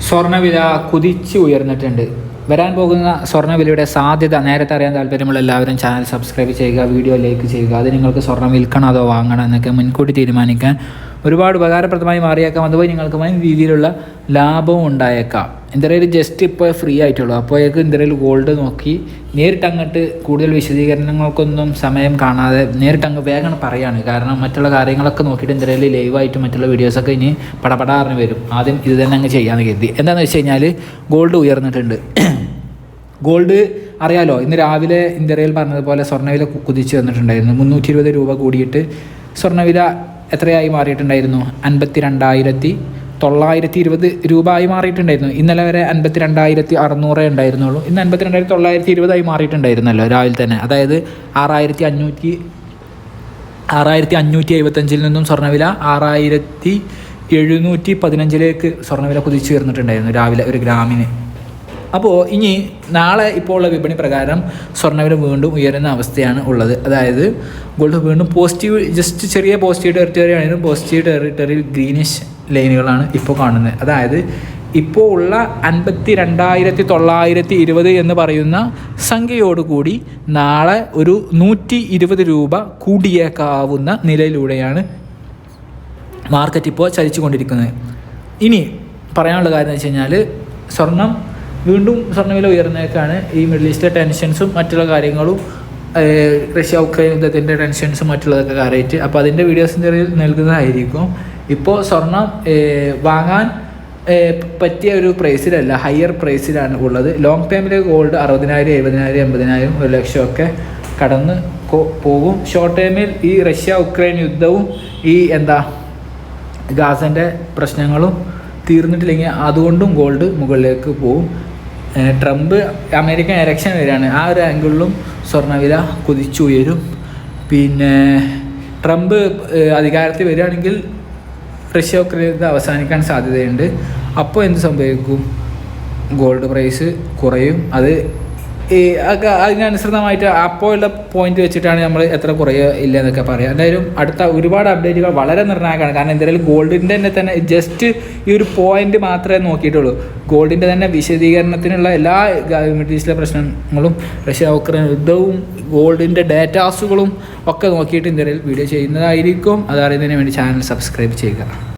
സ്വർണവില കുതിച്ച് ഉയർന്നിട്ടുണ്ട്. വരാൻ പോകുന്ന സ്വർണവിലയുടെ സാധ്യത നേരത്തെ അറിയാൻ താല്പര്യമുള്ള എല്ലാവരും ചാനൽ സബ്സ്ക്രൈബ് ചെയ്യുക വീഡിയോ ലൈക്ക് ചെയ്യുക. അത് നിങ്ങൾക്ക് സ്വർണം വിൽക്കണം അതോ വാങ്ങണം എന്നൊക്കെ മുൻകൂട്ടി തീരുമാനിക്കാൻ ഒരുപാട് ഉപകാരപ്രദമായി മാറിയേക്കാം. അതുപോലെ നിങ്ങൾക്ക് വൻ രീതിയിലുള്ള ലാഭവും ഉണ്ടായേക്കാം. ഇന്ത്യയിൽ ജസ്റ്റ് ഇപ്പോൾ ഫ്രീ ആയിട്ടുള്ളൂ. അപ്പോഴേക്ക് ഇന്ത്യയിൽ ഗോൾഡ് നോക്കി നേരിട്ട് അങ്ങോട്ട് കൂടുതൽ വിശദീകരണങ്ങൾക്കൊന്നും സമയം കാണാതെ നേരിട്ട് അങ്ങ് വേഗം പറയാണ്. കാരണം മറ്റുള്ള കാര്യങ്ങളൊക്കെ നോക്കിയിട്ട് ഇന്ത്യയിൽ ലൈവായിട്ട് മറ്റുള്ള വീഡിയോസൊക്കെ ഇനി പടപടാറിന് വരും. ആദ്യം ഇത് തന്നെ അങ്ങ് ചെയ്യാന്ന് കരുതി. എന്താണെന്ന് വെച്ച് കഴിഞ്ഞാൽ ഗോൾഡ് ഉയർന്നിട്ടുണ്ട്. ഗോൾഡ് അറിയാലോ ഇന്ന് രാവിലെ ഇന്ത്യയിൽ പറഞ്ഞതുപോലെ സ്വർണവില കുതിച്ച് വന്നിട്ടുണ്ടായിരുന്നു. മുന്നൂറ്റി ഇരുപത് രൂപ കൂടിയിട്ട് സ്വർണവില എത്രയായി മാറിയിട്ടുണ്ടായിരുന്നു? അൻപത്തി രണ്ടായിരത്തി തൊള്ളായിരത്തി ഇരുപത് രൂപ ആയി മാറിയിട്ടുണ്ടായിരുന്നു. ഇന്നലെ വരെ അൻപത്തി രണ്ടായിരത്തി അറുന്നൂറേ ഉണ്ടായിരുന്നുള്ളൂ. ഇന്ന് അൻപത്തി രണ്ടായിരത്തി തൊള്ളായിരത്തി ഇരുപതായി മാറിയിട്ടുണ്ടായിരുന്നല്ലോ രാവിലെ തന്നെ. അതായത് ആറായിരത്തി അഞ്ഞൂറ്റി ആറായിരത്തി അഞ്ഞൂറ്റി എഴുപത്തഞ്ചിൽ നിന്നും സ്വർണവില ആറായിരത്തി എഴുന്നൂറ്റി പതിനഞ്ചിലേക്ക് സ്വർണവില കുതിച്ചു ഉയർന്നിട്ടുണ്ടായിരുന്നു രാവിലെ ഒരു ഗ്രാമിന്. അപ്പോൾ ഇനി നാളെ ഇപ്പോൾ ഉള്ള വിപണി പ്രകാരം സ്വർണവില വീണ്ടും ഉയരുന്ന അവസ്ഥയാണ് ഉള്ളത്. അതായത് ഗോൾഡ് വീണ്ടും പോസിറ്റീവ് ജസ്റ്റ് ചെറിയ പോസിറ്റീവ് ടെറിറ്ററി ആണെങ്കിലും പോസിറ്റീവ് ടെറിറ്ററിയിൽ ഗ്രീനിഷ് ലൈനുകളാണ് ഇപ്പോൾ കാണുന്നത്. അതായത് ഇപ്പോൾ ഉള്ള അൻപത്തി രണ്ടായിരത്തി തൊള്ളായിരത്തി ഇരുപത് എന്ന് പറയുന്ന സംഖ്യയോടുകൂടി നാളെ ഒരു നൂറ്റി ഇരുപത് രൂപ കൂടിയേക്കാവുന്ന നിലയിലൂടെയാണ് മാർക്കറ്റ് ഇപ്പോൾ ചലിച്ചു കൊണ്ടിരിക്കുന്നത് ഇനി പറയാനുള്ള കാര്യം എന്ന് വെച്ച് കഴിഞ്ഞാൽ സ്വർണം വീണ്ടും സ്വർണവില ഉയർന്നേക്കാണ്. ഈ മിഡിൽ ഈസ്റ്റിലെ ടെൻഷൻസും മറ്റുള്ള കാര്യങ്ങളും റഷ്യ ഉക്രൈൻ യുദ്ധത്തിന്റെ ടെൻഷൻസും മറ്റുള്ളതൊക്കെ കാര്യമായിട്ട് അപ്പോൾ അതിന്റെ വീഡിയോസിന്റെ നൽകുന്നതായിരിക്കും. ഇപ്പോൾ സ്വർണം വാങ്ങാൻ പറ്റിയ ഒരു പ്രൈസിലല്ല ഹയർ പ്രൈസിലാണ് ഉള്ളത്. ലോങ് ടൈമിൽ ഗോൾഡ് അറുപതിനായിരം എഴുപതിനായിരം എൺപതിനായിരം ഒരു ലക്ഷമൊക്കെ കടന്ന് പോകും. ഷോർട്ട് ടൈമിൽ ഈ റഷ്യ ഉക്രൈൻ യുദ്ധവും ഈ എന്താ ഗാസന്റെ പ്രശ്നങ്ങളും തീർന്നിട്ടില്ലെങ്കിൽ അതുകൊണ്ടും ഗോൾഡ് മുകളിലേക്ക് ഏഹ് ട്രംപ് അമേരിക്കൻ ഇലക്ഷൻ വരികയാണ്. ആ ഒരു ആംഗിളിലും സ്വർണവില കുതിച്ചുയരും പിന്നെ ട്രംപ് അധികാരത്തിൽ വരികയാണെങ്കിൽ റഷ്യ ഉക്രൈൻ അവസാനിക്കാൻ സാധ്യതയുണ്ട്. അപ്പോൾ എന്ത് സംഭവിക്കും? ഗോൾഡ് പ്രൈസ് കുറയും. അത് ഈ ഒക്കെ അതിനനുസൃതമായിട്ട് അപ്പോഴുള്ള പോയിന്റ് വെച്ചിട്ടാണ് നമ്മൾ എത്ര കുറയോ ഇല്ല എന്നൊക്കെ പറയാം. എന്തായാലും അടുത്ത ഒരുപാട് അപ്ഡേറ്റുകൾ വളരെ നിർണായകമാണ്. കാരണം എന്തായാലും ഗോൾഡിന്റെ തന്നെ തന്നെ ജസ്റ്റ് ഈ ഒരു പോയിന്റ് മാത്രമേ നോക്കിയിട്ടുള്ളൂ. ഗോൾഡിന്റെ തന്നെ വിശദീകരണത്തിനുള്ള എല്ലാ മിഡിൽ പ്രശ്നങ്ങളും റഷ്യ ഉക്രൈൻ യുദ്ധവും ഗോൾഡിന്റെ ഡേറ്റാസുകളും ഒക്കെ നോക്കിയിട്ട് എന്തായാലും വീഡിയോ ചെയ്യുന്നതായിരിക്കും. അതറിയുന്നതിന് വേണ്ടി ചാനൽ സബ്സ്ക്രൈബ് ചെയ്യുക.